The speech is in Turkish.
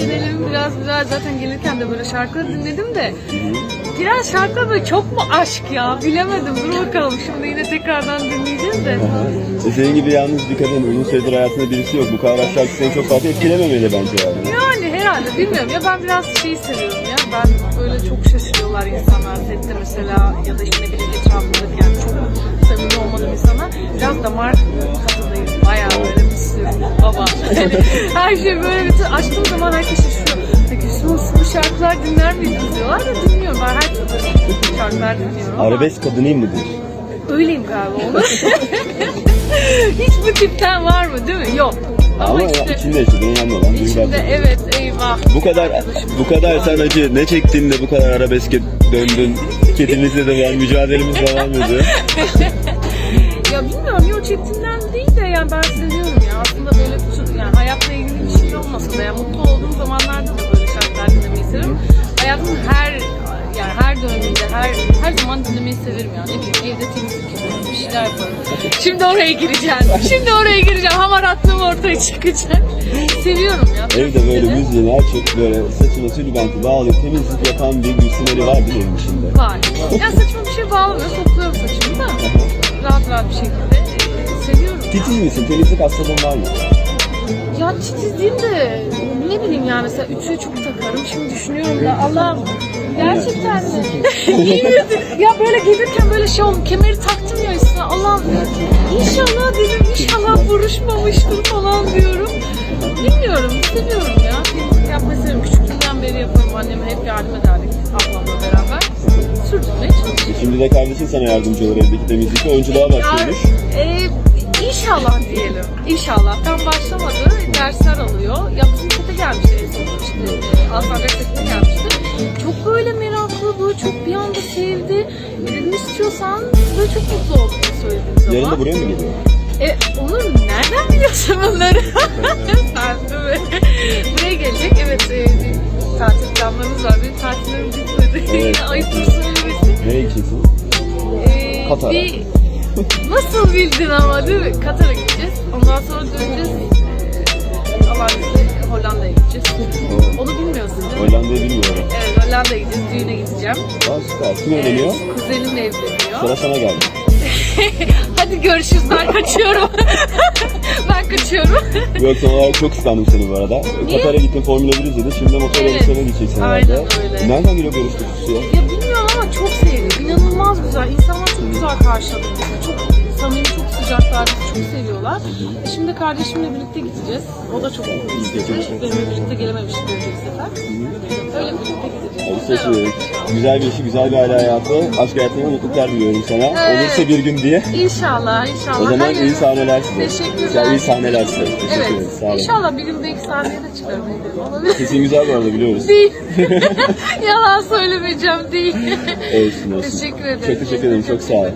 eğlenelim biraz biraz zaten gelirken de böyle şarkıları dinledim de. Biraz şarkılar böyle çok mu aşk ya? Bilemedim dur bakalım. Şimdi yine tekrardan dinleyeceğiz de. E, Senin gibi yalnız bir kadın uzun süredir hayatında birisi yok. Bu kadar şarkı seni çok fazla etkilememeli bence yani. Yani herhalde bilmiyorum. Ya ben biraz şeyi seviyorum ya. Ben böyle çok şaşırıyorlar insanlar. Sette mesela ya da işte ne bileyim etrafındaki yani çok samimi olmadığım insana biraz damar kadındayım bayağı böyle her şey böyle bütün açtığım zaman herkes şaşırıyor. Peki şu, bu şarkılar dinler miydiniz diyorlar da dinliyorum. Ben her türlü şarkılar dinliyorum Arabesk kadınıyım mıdır? öyleyim galiba onu hiç bu tipten var mı? Değil mi? Yok. Ama, Ama işte içinde yaşadığın önemli olan içinde evet eyvah. Bu kadar bu kadar sen acı ne çektin de bu kadar arabeske döndün. Kedimizle de var mücadelemiz devam ediyor. Ya bilmiyorum ya o çektiğinden değil de yani ben seviyorum ya. Aslında böyle bütün- yani hayatla ilgili bir şey olmasa da yani mutlu olduğum zamanlarda da böyle şarkılar dinlemeyi seviyorum. Hayatımın her yani her döneminde her her zaman dinlemeyi severim yani. Ne bileyim evde temizlik yaparım, bir şeyler yaparım. Şimdi oraya gireceğim. Şimdi oraya gireceğim. Hamaratlığım ortaya çıkacak. Seviyorum ya. Evde böyle müziğini açıp böyle saçına tülbenti bağlayıp temizlik yapan bir Gülsüm var değil mi şimdi? Var. Ya saçma bir şey bağlamıyor. Topluyorum saçımı rahat bir şekilde. Seviyorum. Titiz misin? Temizlik hastalığın var mı? Ya titiz değil de ne bileyim ya mesela ütüye çok takarım. Şimdi düşünüyorum da Allah'ım gerçekten mi? İyi ya böyle gelirken böyle şey oldu. Kemeri taktım ya üstüne. Allah'ım inşallah dedim inşallah buruşmamıştır falan diyorum. Bilmiyorum seviyorum ya. Temizlik yapmayı çalışıyorum. Şimdi de kardeşin sana yardımcı olur evdeki temizlikte. Oyunculuğa başlamış. Ee, inşallah diyelim. İnşallah. Tam başlamadı. Dersler alıyor. Ya bizim sete gelmişti en sonunda işte. E, Alfabe gelmişti. Çok böyle meraklı, böyle çok bir anda sevdi. E, dedim istiyorsan böyle çok mutlu oldum söylediğim zaman. Yarın da buraya mı geliyor? E, Onur nereden biliyorsun bunları? Sen? Buraya gelecek. Evet e, tatil planlarımız var. Benim tatillerim bitmedi. Evet. Söylemesi. Nereye gideceksin? Ee, Katar'a. Bir... Nasıl bildin ama değil mi? Katar'a gideceğiz. Ondan sonra döneceğiz. Ee, Alanya'da Hollanda'ya gideceğiz. Onu bilmiyorsun değil mi? Hollanda'yı bilmiyorum. Evet Hollanda'ya gideceğiz. Düğüne gideceğim. Aa süper. Kim evleniyor? Ee, kuzenim evleniyor. Sıra sana geldi. Hadi görüşürüz. Ben kaçıyorum. ben kaçıyorum. Yok olarak çok istedim seni bu arada. Niye? Katar'a gittin Formula 1 izledin. Şimdi de motor Evet. yarışlarına gideceksin Aynen herhalde. öyle. Nereden geliyor görüş tutkusu ya? ya bilmiyorum ama çok. İnanılmaz güzel. İnsanlar çok güzel karşıladı. Çok samimi, çok sıcaklar. Çok E Şimdi kardeşimle birlikte gideceğiz. O da çok mutlu istedi. Benimle birlikte gelememişti önceki sefer. Öyle birlikte gideceğiz. Güzel bir işi, güzel bir aile hayatı. Aşk hayatına mutluluklar diliyorum sana. Evet. Olursa bir gün diye. İnşallah, inşallah. O zaman Hayır. iyi sahneler size. Teşekkürler. Ya, iyi sahneler size. Teşekkür Evet. Sağ olun. İnşallah bir gün belki sahneye de çıkarım. Olabilir. Kesin güzel bu arada biliyoruz. Değil. Yalan söylemeyeceğim değil. Olsun olsun. Teşekkür ederim. Çok teşekkür ederim. Çok sağ ol.